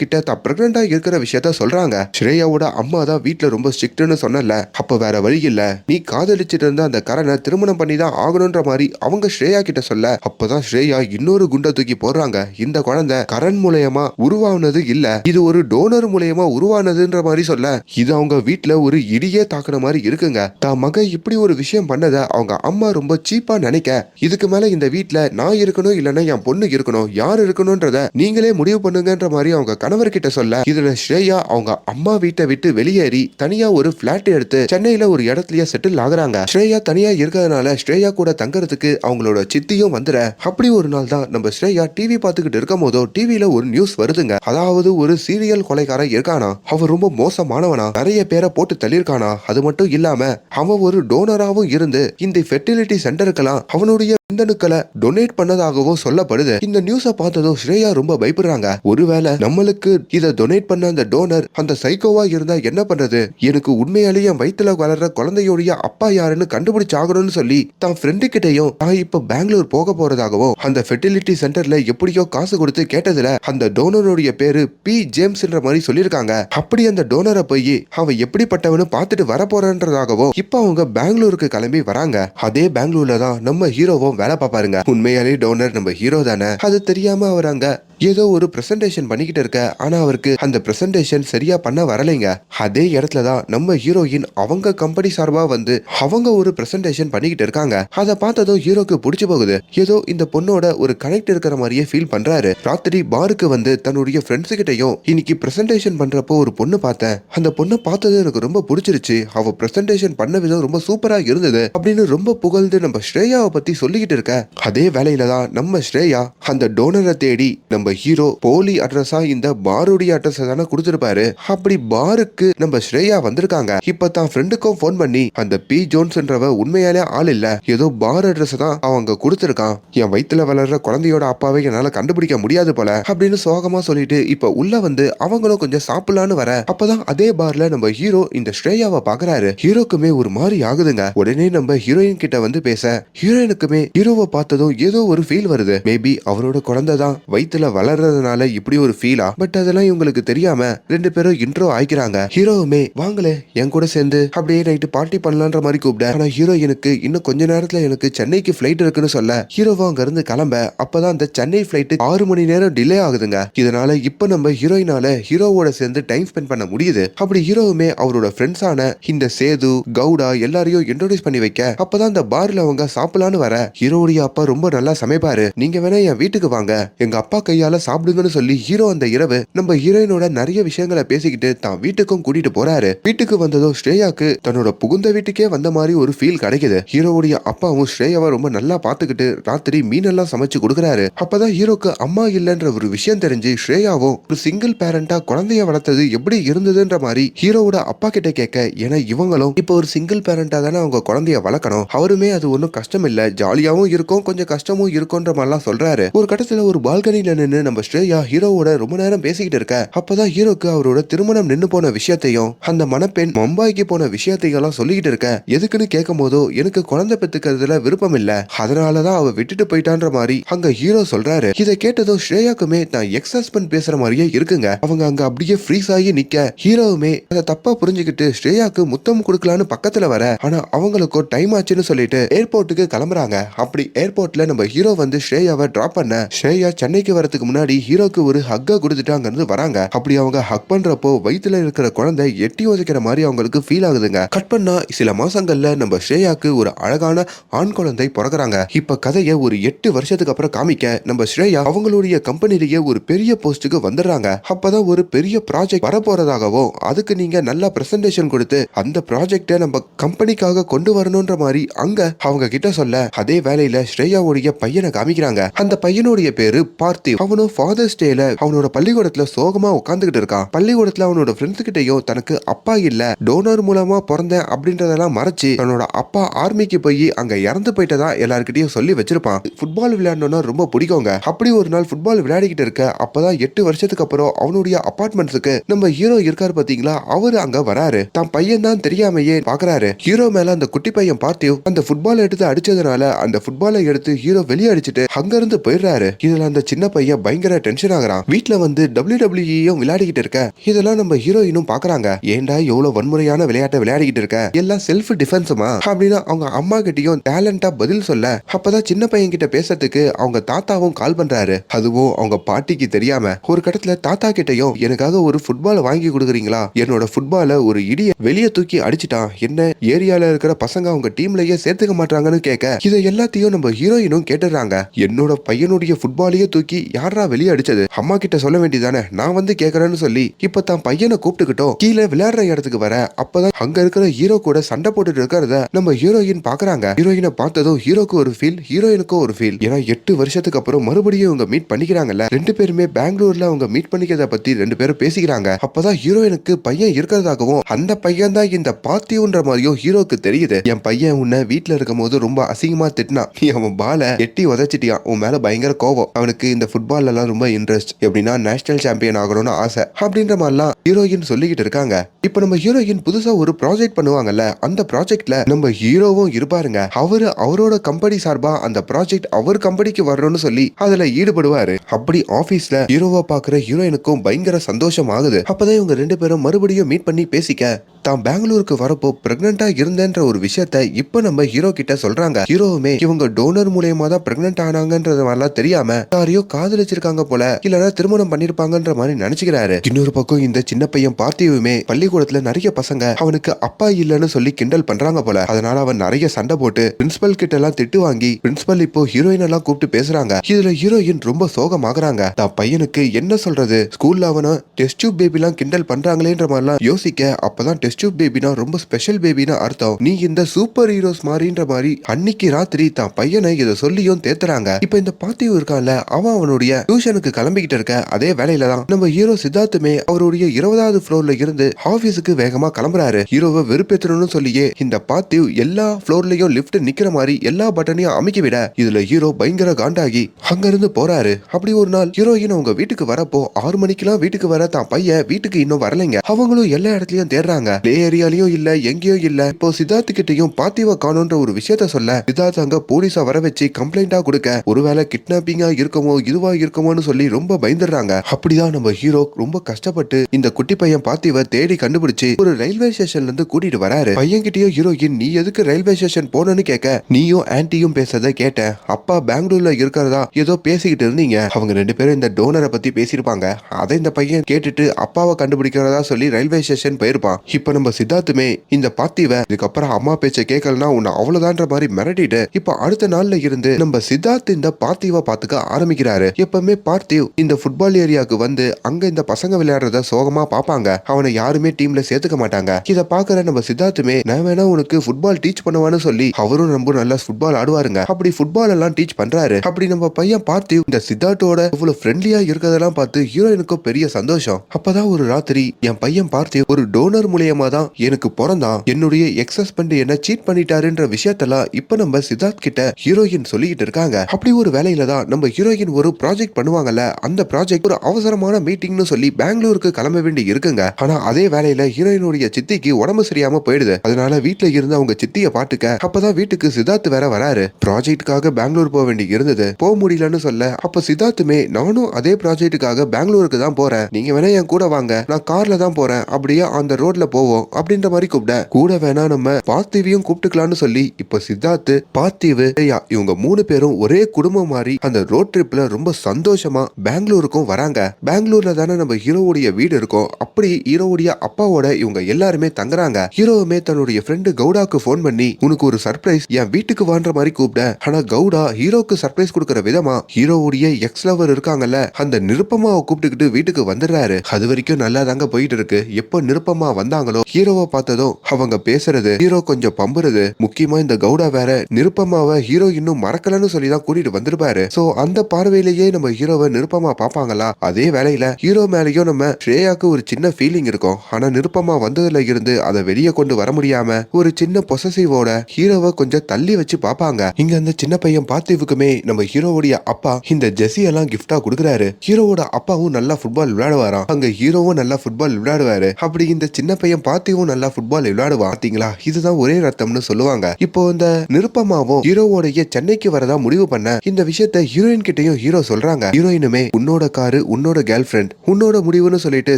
கிட்ட தான் பிரெக்னெண்டா இருக்கிற விஷயத்த சொல்றாங்க. ஸ்ரேயாவோட அம்மா தான் வீட்டுல ரொம்ப ஸ்ட்ரிக்ட்னு சொன்னல அப்ப வேற வழி இல்லை. நீ காதலிச்சிட்டு இருந்த அந்த கரனை திருமணம் பண்ணி தான் ஆகணுன்ற மாதிரி அவங்க ஸ்ரேயா கிட்ட சொல்ல. அப்பதான் ஸ்ரேயா இன்னொரு குண்டை தூக்கி போடுறாங்க. இந்த குழந்தை கரண் மூலயமா உருவானது இல்ல. இது ஒரு டோனர் மூலயமா உருவானதுன்ற மாதிரி சொல்ல. இது அவங்க வீட்டுல ஒரு இடியே தாக்குன மாதிரி இருக்குங்க. தான் மக இப்படி ஒரு விஷயம் பண்ணத அவங்க அம்மா ரொம்ப சீப்பா நினைக்க. இதுக்கு மேல இந்த வீட்ல நான் இருக்கணும் இல்லைன்னா என் பொண்ணு இருக்கணும் யார் இருக்கணும்ன்றத நீங்களே முடிவு பண்ணுங்கன்ற மாதிரி அவங்க கணவர் கிட்ட சொல்ல. இதுல ஸ்ரேயா அவங்க அம்மா வீட்டை விட்டு வெளியேறி தனியா ஒரு பிளாட் எடுத்து சென்னையில ஒரு இடத்துலயே செட்டில் ஆகுறாங்க. ஸ்ரேயா தனியா இருக்கிறதுனால ஸ்ரேயா கூட தங்கறதுக்கு அவங்களோட சித்தியும் வந்துற. அப்படி ஒரு நாள் தான் நம்ம ஸ்ரேயா டிவி பார்த்துக்கிட்டு இருக்கும் போதோ டிவில ஒரு நியூஸ் வருதுங்க. அதாவது ஒரு சீரியல் கொலைக்காரன் இருக்கானா? அவன் ரொம்ப மோசமானவனா? நிறைய பேரை போட்டு தள்ளியிருக்கானா? அது மட்டும் இல்லாம அவன் ஒரு டோனராவும் இருந்து இந்த ஃபெர்டிலிட்டி சென்டருக்கெல்லாம் அவனுடைய விந்தணுக்களை டொனேட் பண்ணதாகவும் சொல்லப்படுது. இந்த நியூஸை பார்த்ததும் ஸ்ரேயா ரொம்ப பயப்படுறாங்க. ஒருவேளை நம்மளுக்கு இதை டொனேட் பண்ண அந்த டோனர் அந்த சைக்கோவா இருந்தா என்ன பண்றது? எனக்கு உண்மையாலேயே வயிற்றுல வளர்ற குழந்தையோடைய அப்பா யாருன்னு கண்டுபிடிச்சாகணும்னு சொல்லி தான் ஃப்ரெண்டு கிட்டையும் தான் இப்ப பெங்களூர் போக போறதாகவும் அந்த ஃபெர்டிலிட்டி சென்டர்ல எப்படியோ காசு கொடுத்து கேட்டதுல அந்த டோனருடைய பேரு பி ஜேம்ஸ்ன்ற மாதிரி சொல்லியிருக்காங்க. அப்படி அந்த டோனரை போய் அவன் எப்படிப்பட்டவனு பார்த்துட்டு வர போறன்றதாகவும் இப்ப அவங்க பெங்களூருக்கு கிளம்பி வராங்க. அதே பெங்களூர்ல தான் நம்ம ஹீரோவும் வேலை பார்ப்பாருங்க. உண்மையாலே டோனர் நம்ம ஹீரோ தானே? அது தெரியாம அவர் அங்க ஏதோ ஒரு பிரசன்டேஷன் பண்ணிக்கிட்டு இருக்க. ஆனா அவருக்கு அந்த பிரசன்டேஷன் சரியா பண்ண வரலைங்க. அதே இடத்துல தான் நம்ம ஹீரோயின் அவங்க கம்பெனி சார்பா வந்து அவங்க ஒரு பிரசன்டேஷன் பண்ணிக்கிட்டு இருக்காங்க. அதை பார்த்ததும் ஹீரோக்கு பிடிச்சு போகுது. ஏதோ இந்த பொண்ணோட ஒரு கனெக்ட் இருக்கிற மாதிரியே ஃபீல் பண்றாரு. ராத்திரி பாருக்கு வந்து தன்னுடைய ஃப்ரெண்ட்ஸ் கிட்டயும் இன்னைக்கு பிரசன்டேஷன் பண்றப்போ ஒரு பொண்ணு பார்த்தேன். அந்த பொண்ணை பார்த்தது எனக்கு ரொம்ப பிடிச்சிருச்சு. அவ பிரசன்டேஷன் பண்ண விதம் ரொம்ப சூப்பரா இருந்தது. அப்படின்னு ரொம்ப புகழ்ந்து நம்ம ஸ்ரேயாவை பத்தி சொல்லிக்கிட்டு இருக்க அதே வேலையில தான் நம்ம ஸ்ரேயா அந்த டோனரை தேடி நம்ம ஹீரோ போலி அட்ரஸா இந்த பாருடைய அட்ரஸ் தானே கொடுத்துருப்பாரு. அப்படி பாருக்கு நம்ம ஸ்ரேயா வந்திருக்காங்க. இப்ப தான் ஃப்ரெண்டுக்கும் ஃபோன் பண்ணி அந்த பி ஜோன்ஸ்ன்றவ உண்மையாலே ஆள் இல்ல. ஏதோ பார் அட்ரஸ் தான் அவங்க கொடுத்துருக்கான். என் வயித்துல வளர்ற குழந்தையோட அப்பாவை என்னால கண்டுபிடிக்க முடியாது போல அப்படின்னு சோகமா சொல்லிட்டு இப்ப உள்ள வந்து அவங்களும் கொஞ்சம் சாப்பிடலான்னு வர. அப்பதான் அதே பார்ல நம்ம ஹீரோ இந்த ஸ்ரேயாவை பாக்குறாரு. ஹீரோக்குமே ஒரு மாதிரி ஆகுதுங்க. உடனே நம்ம ஹீரோயின் கிட்ட வந்து பேச. ஹீரோயினுக்குமே ஹீரோவை பார்த்ததும் ஏதோ ஒரு ஃபீல் வருது. மேபி அவரோட குழந்தை தான் வயிற்றுல வளர்றதுனால இப்படி ஒரு ஃபீலா பட் அதெல்லாம் இவங்களுக்கு தெரியாம ரெண்டு பேரும் இன்ட்ரோ ஆயிக்கிறாங்க. ஹீரோவுமே வாங்களே என் கூட சேர்ந்து அப்படியே நைட்டு பார்ட்டி பண்ணலான்ற மாதிரி கூப்பிட ஆனா ஹீரோயினுக்கு இன்னும் கொஞ்ச நேரத்துல எனக்கு சென்னைக்கு ஃபிளைட் இருக்குன்னு சொல்ல. ஹீரோவும் அங்க இருந்து கிளம்ப. அப்பதான் அந்த சென்னை ஃபிளைட் ஆறு மணி நேரம் டிலே ஆகுதுங்க. இதனால இப்ப நம்ம ஹீரோயினால ஹீரோவோட சேர்ந்து டைம் ஸ்பெண்ட் பண்ண முடியுது. அப்படி ஹீரோவுமே அவரோட ஃப்ரெண்ட்ஸான இந்த சேது கவுடா எல்லாரையும் இன்ட்ரோடியூஸ் பண்ணி வைக்க. அப்பதான் அந்த பார்ல அவங்க சாப்பிடலான்னு வர. ஹீரோவுடைய அப்பா ரொம்ப நல்லா சமைப்பாரு. நீங்க வேணா என் வீட்டுக்கு வாங்க. எங்க அப்பா கையால சாப்பிடுங்கன்னு சொல்லி ஹீரோ அந்த இரவு நம்ம ஹீரோயினோட நிறைய விஷயங்களை பேசிக்கிட்டு தான் வீட்டுக்கும் கூட்டிட்டு போறாரு. வீட்டுக்கு வந்ததும் ஸ்ரேயாக்கு தன்னோட புகுந்த வீட்டுக்கே வந்த மாதிரி ஒரு ஃபீல் கிடைக்குது. ஹீரோவுடைய அப்பாவும் ஸ்ரேயாவை ரொம்ப நல்லா பாத்துக்கிட்டு ராத்திரி மீனெல்லாம் சமைச்சு கொடுக்குறாரு. அப்பதான் ஹீரோக்கு அம்மா இல்லைன்ற ஒரு விஷயம் தெரிஞ்சு ஸ்ரேயாவும் ஒரு சிங்கிள் பேரண்டா குழந்தைய வளர்த்தது எப்படி இருந்ததுன்ற மாதிரி ஹீரோவோட அப்பா கிட்ட கேட்க ஏன்னா இவங்களும் இப்போ ஒரு சிங்கிள் பேரண்டா தானே அவங்க குழந்தைய வளர்க்கணும். அவருமே அது ஒன்றும் கஷ்டம் இல்லை ஜாலியா ஈஸியாகவும் இருக்கும் கொஞ்சம் கஷ்டமும் இருக்கும்ன்ற மாதிரிலாம் சொல்றாரு. ஒரு கட்டத்துல ஒரு பால்கனில நின்று நம்ம ஸ்ரேயா ஹீரோவோட ரொம்ப நேரம் பேசிக்கிட்டு இருக்க. அப்பதான் ஹீரோக்கு அவரோட திருமணம் நின்று போன விஷயத்தையும் அந்த மணப்பெண் மும்பாய்க்கு போன விஷயத்தையெல்லாம் சொல்லிக்கிட்டு இருக்க. எதுக்குன்னு கேட்கும் போதோ எனக்கு குழந்தை பெத்துக்கிறதுல விருப்பம் இல்ல. அதனாலதான் அவ விட்டுட்டு போயிட்டான்ற மாதிரி அங்க ஹீரோ சொல்றாரு. இதை கேட்டதும் ஸ்ரேயாக்குமே தான் எக்ஸ் ஹஸ்பண்ட் பேசுற மாதிரியே இருக்குங்க. அவங்க அங்க அப்படியே ஃப்ரீஸ் ஆகி நிக்க. ஹீரோவுமே அதை தப்பா புரிஞ்சுக்கிட்டு ஸ்ரேயாக்கு முத்தம் கொடுக்கலான்னு பக்கத்துல வர. ஆனா அவங்களுக்கும் டைம் ஆச்சுன்னு சொல்லிட்டு ஏர்போர்ட்டுக்கு கிளம்புறாங்க. அப்படி ஏர்போர்ட்ல நம்ம ஹீரோ வந்து ஸ்ரேயாவை டிராப் பண்ண ஸ்ரேயா சென்னைக்கு வரதுக்கு முன்னாடி ஹீரோக்கு ஒரு ஹக்கை கொடுத்துட்டு அங்க இருந்து வராங்க. அப்படி அவங்க ஹக் பண்றப்போ வயித்துல இருக்கிற குழந்தை எட்டி உதைக்கிற மாதிரி அவங்களுக்கு ஃபீல் ஆகுதுங்க. கட் பண்ணா சில மாசங்கள்ல நம்ம ஸ்ரேயாக்கு ஒரு அழகான ஆண் குழந்தை பிறகுறாங்க இப்ப கதையை ஒரு எட்டு வருஷத்துக்கு அப்புறம் காமிக்க நம்ம ஸ்ரேயா அவங்களுடைய கம்பெனிலேயே ஒரு பெரிய போஸ்ட்டுக்கு வந்துடுறாங்க. அப்பதான் ஒரு பெரிய ப்ராஜெக்ட் வரப்போறதாகவும் அதுக்கு நீங்க நல்லா பிரசன்டேஷன் கொடுத்து அந்த ப்ராஜெக்டை நம்ம கம்பெனிக்காக கொண்டு வரணும்ன்ற மாதிரி அங்க அவங்க கிட்ட சொல்ல அதே வேலையில ஸ்ரேயாவுடைய பையனை காமிக்கிறாங்க. அந்த பையனுடைய பேரு பார்த்திவ். அவனும் ஃபாதர்ஸ் டேல அவனோட பள்ளிக்கூடத்துல சோகமா உட்காந்துக்கிட்டு இருக்கான். பள்ளிக்கூடத்துல அவனோட ஃப்ரெண்ட்ஸ் கிட்டயும் தனக்கு அப்பா இல்ல டோனர் மூலமா பிறந்தேன் அப்படின்றதெல்லாம் மறைச்சு தன்னோட அப்பா ஆர்மிக்கு போய் அங்க இறந்து போயிட்டதா எல்லாருக்கிட்டையும் சொல்லி வச்சிருப்பான். ஃபுட்பால் விளையாடணும்னா ரொம்ப பிடிக்குங்க அப்படி ஒரு நாள் ஃபுட்பால் விளையாடிக்கிட்டு இருக்க அப்பதான் எட்டு வருஷத்துக்கு அப்புறம் அவனுடைய அபார்ட்மெண்ட்ஸுக்கு நம்ம ஹீரோ இருக்காரு பாத்தீங்களா? அவரு அங்க வராரு. தான் பையன் தான் தெரியாமையே பாக்குறாரு. ஹீரோ மேல அந்த குட்டி பையன் பார்த்திவ் அந்த ஃபுட்பால் எடுத்து அடிச்சதுனால அந்த ஃபுட்பாலை எடுத்து ஹீரோ வெளியே அடிச்சிட்டு அங்க இருந்து போயிடுறாரு. இதுல அந்த சின்ன பையன் பயங்கர டென்ஷன் ஆகுறான். வீட்ல வந்து டபிள்யூ டபிள்யூயும் விளையாடிக்கிட்டு இருக்க. இதெல்லாம் நம்ம ஹீரோயினும் பாக்குறாங்க. ஏன்டா எவ்வளவு வன்முறையான விளையாட்டை விளையாடிக்கிட்டு இருக்க? எல்லாம் செல்ஃப் டிஃபென்ஸுமா அப்படின்னு அவங்க அம்மா கிட்டயும் டேலண்டா பதில் சொல்ல அப்பதான் சின்ன பையன் கிட்ட பேசுறதுக்கு அவங்க தாத்தாவும் கால் பண்றாரு. அதுவும் அவங்க பாட்டிக்கு தெரியாம ஒரு கட்டத்துல தாத்தா கிட்டயும் எனக்காக ஒரு ஃபுட்பால் வாங்கி கொடுக்குறீங்களா? என்னோட ஃபுட்பால ஒரு இடிய வெளியே தூக்கி அடிச்சிட்டான். என்ன ஏரியால இருக்கிற பசங்க அவங்க டீம்லயே சேர்த்துக்க மாட்டாங்கன்னு கேட்க இதை எல்லாத்தையும் நம்ம ஹீரோயினும் கேட்டுறாங்க. என்னோட பையனுடைய ஃபுட்பாலையே தூக்கி யாரா வெளியே அடிச்சது? அம்மா கிட்ட சொல்ல வேண்டியதானே? நான் வந்து கேக்குறேன்னு சொல்லி இப்ப தான் பையனை கூப்பிட்டுக்கிட்டோம். கீழே விளையாடுற இடத்துக்கு வர அப்பதான் அங்க இருக்கிற ஹீரோ கூட சண்டை போட்டுட்டு இருக்கிறத நம்ம ஹீரோயின் பாக்குறாங்க. ஹீரோயினை பார்த்ததும் ஹீரோக்கு ஒரு ஃபீல் ஹீரோயினுக்கும் ஒரு ஃபீல் ஏன்னா எட்டு வருஷத்துக்கு அப்புறம் மறுபடியும் இவங்க மீட் பண்ணிக்கிறாங்கல்ல. ரெண்டு பேருமே பெங்களூர்ல அவங்க மீட் பண்ணிக்கிறத பத்தி ரெண்டு பேரும் பேசிக்கிறாங்க. அப்பதான் ஹீரோயினுக்கு பையன் இருக்கிறதாகவும் அந்த பையன் தான் இந்த பாத்தியுன்ற மாதிரியும் ஹீரோக்கு தெரியுது. என் பையன் உன்னை வீட்டுல இருக்கும் போது ரொம்ப அசிங்கமா திட்டினான் நீ அவன் பால எட்டி உதச்சிட்டியான் உன் மேல பயங்கர கோவம். அவனுக்கு இந்த ஃபுட்பால் எல்லாம் ரொம்ப இன்ட்ரெஸ்ட் எப்படின்னா நேஷனல் சாம்பியன் ஆகணும்னு ஆசை. அப்படின்ற மாதிரிலாம் ஹீரோயின் சொல்லிக்கிட்டு இருக்காங்க. இப்ப நம்ம ஹீரோயின் புதுசா ஒரு ப்ராஜெக்ட் பண்ணுவாங்கல்ல அந்த ப்ராஜெக்ட்ல நம்ம ஹீரோவும் இருப்பாருங்க. அவரு அவரோட கம்பெனி சார்பா அந்த ப்ராஜெக்ட் அவர் கம்பெனிக்கு வரணும்னு சொல்லி அதுல ஈடுபடுவாரு. அப்படி ஆபீஸ்ல ஹீரோவை பாக்குற ஹீரோயினுக்கும் பயங்கர சந்தோஷம் ஆகுது. அப்பதான் இவங்க ரெண்டு பேரும் மறுபடியும் மீட் பண்ணி பேசிக்க தான் பெங்களூருக்கு வரப்போ பிரெக்னண்டா இருந்தேன்ற ஒரு விஷயத்த இப்ப நம்ம ஹீரோ கிட்ட சொல்றாங்க. ஹீரோவுமே இவங்க டோனர் மூலியமா தான் பிரெக்னென்ட் ஆனாங்கன்றது மாதிரிலாம் தெரியாம யாரையோ காதலிச்சிருக்காங்க போல இல்லனா திருமணம் பண்ணிருப்பாங்கன்ற மாதிரி நினைச்சுக்கிறாரு. இன்னொரு பக்கம் இந்த சின்ன பையன் பார்த்தியுமே பள்ளிக்கூடத்துல நிறைய பசங்க அவனுக்கு அப்பா இல்லன்னு சொல்லி கிண்டல் பண்றாங்க போல. அதனால அவன் நிறைய சண்டை போட்டு பிரின்சிபல் கிட்ட எல்லாம் திட்டு வாங்கி பிரின்சிபல் இப்போ ஹீரோயின் எல்லாம் கூப்பிட்டு பேசுறாங்க. இதுல ஹீரோயின் ரொம்ப சோகமாகறாங்க. தான் பையனுக்கு என்ன சொல்றது? ஸ்கூல்ல அவன டெஸ்ட் டியூப் பேபி எல்லாம் கிண்டல் பண்றாங்களேன்ற மாதிரிலாம் யோசிக்க அப்பதான் டெஸ்ட் டியூப் பேபினா ரொம்ப ஸ்பெஷல் பேபினா அர்த்தம். நீ இந்த சூப்பர் ஹீரோஸ் மாதிரின்ற மாதிரி அன்னைக்கு ராத்திரி தான் பையனை இதை சொல்லியும் தேத்துறாங்க. இப்ப இந்த பாத்தியும் இருக்கான்ல அவன் அவனுடைய டியூஷனுக்கு கிளம்பிக்கிட்டு இருக்க அதே வேலையில தான். நம்ம ஹீரோ சித்தார்த்துமே அவருடைய இருபதாவது ஃப்ளோர்ல இருந்து ஆபீஸுக்கு வேகமா கிளம்புறாரு. ஹீரோவை வெறுப்பேற்றணும்னு சொல்லியே இந்த பாத்திவ் எல்லா ஃப்ளோர்லயும் லிப்ட் நிக்கிற மாதிரி எல்லா பட்டனையும் அமைக்க விட இதுல ஹீரோ பயங்கர காண்டாகி அங்க இருந்து போறாரு. அப்படி ஒரு நாள் ஹீரோயின் அவங்க வீட்டுக்கு வரப்போ ஆறு மணிக்கெல்லாம் வீட்டுக்கு வர தான் பையன் வீட்டுக்கு இன்னும் வரலைங்க. அவங்களும் எல்லா இடத்துலயும் தேடுறாங்க. லே ஏரியாலயும் இல்ல எங்கேயும் இல்ல. இப்போ சித்தார்த்து கிட்டையும் பாத்திவ காணுன்ற ஒரு விஷயத்த சொல்ல சித்தார்த் அங்க போலீஸா வர வச்சு கம்ப்ளைண்டா கொடுக்க ஒருவேளை கிட்னாப்பிங்கா இருக்குமோ இதுவா இருக்குமோன்னு சொல்லி ரொம்ப பயந்துடுறாங்க. அப்படிதான் நம்ம ஹீரோ ரொம்ப கஷ்டப்பட்டு இந்த குட்டி பையன் பாத்திவ தேடி கண்டுபிடிச்சு ஒரு ரயில்வே ஸ்டேஷன்ல இருந்து கூட்டிட்டு வராரு. பையன் ஹீரோயின் நீ எதுக்கு ரயில்வே ஸ்டேஷன் போனன்னு கேட்க நீயும் ஆன்ட்டியும் பேசுறத கேட்டேன் அப்பா பெங்களூர்ல இருக்கிறதா ஏதோ பேசிக்கிட்டு இருந்தீங்க. அவங்க ரெண்டு பேரும் இந்த டோனரை பத்தி பேசியிருப்பாங்க. அதை இந்த பையன் கேட்டுட்டு அப்பாவை கண்டுபிடிக்கிறதா சொல்லி ரயில்வே ஸ்டேஷன் போயிருப்பான். இப்ப நம்ம சித்தார்த்துமே இந்த பாத்திவ இதுக்கப்புறம் அம்மா பேச்ச கேட்கலனா உன்னை அவ்வளவுதான்ற மாதிரி மிரட்டிட்டு இப்ப அடுத்த நாள்ல இருந்து நம்ம சித்தார்த் இந்த பார்த்திவ பாத்துக்க ஆரம்பிக்கிறாரு. எப்பவுமே பார்த்திவ் இந்த ஃபுட்பால் ஏரியாவுக்கு வந்து அங்க இந்த பசங்க விளையாடுறத சோகமா பாப்பாங்க. அவனை யாருமே டீம்ல சேர்த்துக்க மாட்டாங்க. இத பாக்குற நம்ம சித்தார்த்துமே நான் வேணா உனக்கு ஃபுட்பால் டீச் பண்ணுவான்னு சொல்லி அவரும் ரொம்ப நல்லா ஃபுட்பால் ஆடுவாருங்க. அப்படி ஃபுட்பால் எல்லாம் டீச் பண்றாரு. அப்படி நம்ம பையன் பார்த்திவ் இந்த சித்தார்த்தோட இவ்வளவு ஃப்ரெண்ட்லியா இருக்கிறதெல்லாம் பார்த்து ஹீரோயினுக்கும் பெரிய சந்தோஷம். அப்பதான் ஒரு ராத்திரி என் பையன் பார்த்திவ் ஒரு டோனர் மூலியமா தான் எனக்கு பிறந்தான். என்னுடைய எக்ஸ் ஹஸ்பண்ட் என்ன சீட் பண்ணிட்டாருன்ற விஷயத்தெல்லாம் இப்ப நம்ம சித்தார்த் கிட்ட ஹீரோயின் சொல்லிட்டு இருக்காங்க. அப்படி ஒரு வேலையில தான் நம்ம ஹீரோயின் ஒரு ப்ராஜெக்ட் பண்ணுவாங்கல்ல அந்த ப்ராஜெக்ட் ஒரு அவசரமான மீட்டிங்னு சொல்லி பெங்களூருக்கு கிளம்ப வேண்டி இருக்குங்க. ஆனா அதே வேலையில ஹீரோயினுடைய சித்திக்கு உடம்பு சரியாம போயிடுது. அதனால வீட்டுல இருந்து அவங்க சித்திய பாட்டுக்க அப்பதான் வீட்டுக்கு சித்தார்த் வேற வராரு. ப்ராஜெக்ட்டுக்காக பெங்களூர் போக வேண்டி இருந்தது. போக முடியலன்னு சொல்ல அப்ப சித்தார்த்துமே நானும் அதே ப்ராஜெக்ட்டுக்காக பெங்களூருக்கு தான் போறேன். நீங்க வேணா என் கூட வாங்க நான் கார்ல தான் போறேன். அப்படியே அந்த ரோட்ல போவோம் அப்படின்ற மாதிரி கூப்பிட கூட வேணா நம்ம பார்த்திவியும் கூப்பிட்டுக்கலாம்னு சொல்லி இப்ப சித்தார்த்து பார்த்தி ஐயா இவங்க மூணு பேரும் ஒரே குடும்பம் மாதிரி அந்த ரோட் ட்ரிப்ல ரொம்ப சந்தோஷமா பெங்களூருக்கும் வராங்க. பெங்களூர்ல தானே நம்ம ஹீரோவுடைய வீடு இருக்கும். அப்படி ஹீரோவுடைய அப்பாவோட இவங்க எல்லாருமே தங்குறாங்க. ஹீரோவுமே தன்னுடைய ஃப்ரெண்டு கவுடாக்கு ஃபோன் பண்ணி உனக்கு ஒரு சர்ப்ரைஸ் என் வீட்டுக்கு வான்ற மாதிரி கூப்பிட ஆனா கவுடா ஹீரோக்கு சர்ப்ரைஸ் கொடுக்கற விதமா ஹீரோவுடைய எக்ஸ் லவர் இருக்காங்கல்ல அந்த நிருப்பமாவை கூப்பிட்டுக்கிட்டு வீட்டுக்கு வந்துடுறாரு. அது வரைக்கும் நல்லா தாங்க போயிட்டு இருக்கு. எப்போ நிருப்பமா வந்தாங்களோ ஹீரோவை பார்த்ததும் அவங்க பேசுறது ஹீரோ கொஞ்சம் பம்புறது. முக்கியமா இந்த கவுடா வேற நிருப்பமா நிருப்பமாவை ஹீரோ இன்னும் மறக்கலன்னு சொல்லி தான் கூட்டிட்டு வந்திருப்பாரு. சோ அந்த பார்வையிலேயே நம்ம ஹீரோவை நிருப்பமா பாப்பாங்களா அதே வேலையில ஹீரோ மேலயும் நம்ம ஸ்ரேயாக்கு ஒரு சின்ன ஃபீலிங் இருக்கும். ஆனா நிருப்பமா வந்ததுல இருந்து அதை வெளியே கொண்டு வர முடியாம ஒரு சின்ன பொசசிவோட ஹீரோவை கொஞ்சம் தள்ளி வச்சு பாப்பாங்க இங்க அந்த சின்ன பையன் பார்த்திவுக்குமே நம்ம ஹீரோவுடைய அப்பா இந்த ஜெஸி எல்லாம் கிஃப்டா கொடுக்குறாரு. ஹீரோவோட அப்பாவும் நல்லா ஃபுட்பால் விளையாடுவாராம். அங்க ஹீரோவும் நல்லா ஃபுட்பால் விளையாடுவாரு. அப்படி இந்த சின்ன பையன் பார்த்திவும் நல்லா ஃபுட்பால் விளையாடுவான். பாத்தீங்களா? இதுதான் ஒரே ரத்தம்னு சொல்லுவாங்க. இப்போ இந்த நிருப்பமாவும் ஹீரோவோடைய சென்னைக்கு வரதா முடிவு பண்ண இந்த விஷயத்த ஹீரோயின் கிட்டயும் ஹீரோ சொல்றாங்க. ஹீரோயினுமே உன்னோட காரு உன்னோட கேர்ள் ஃபிரெண்ட் உன்னோட முடிவுன்னு சொல்லிட்டு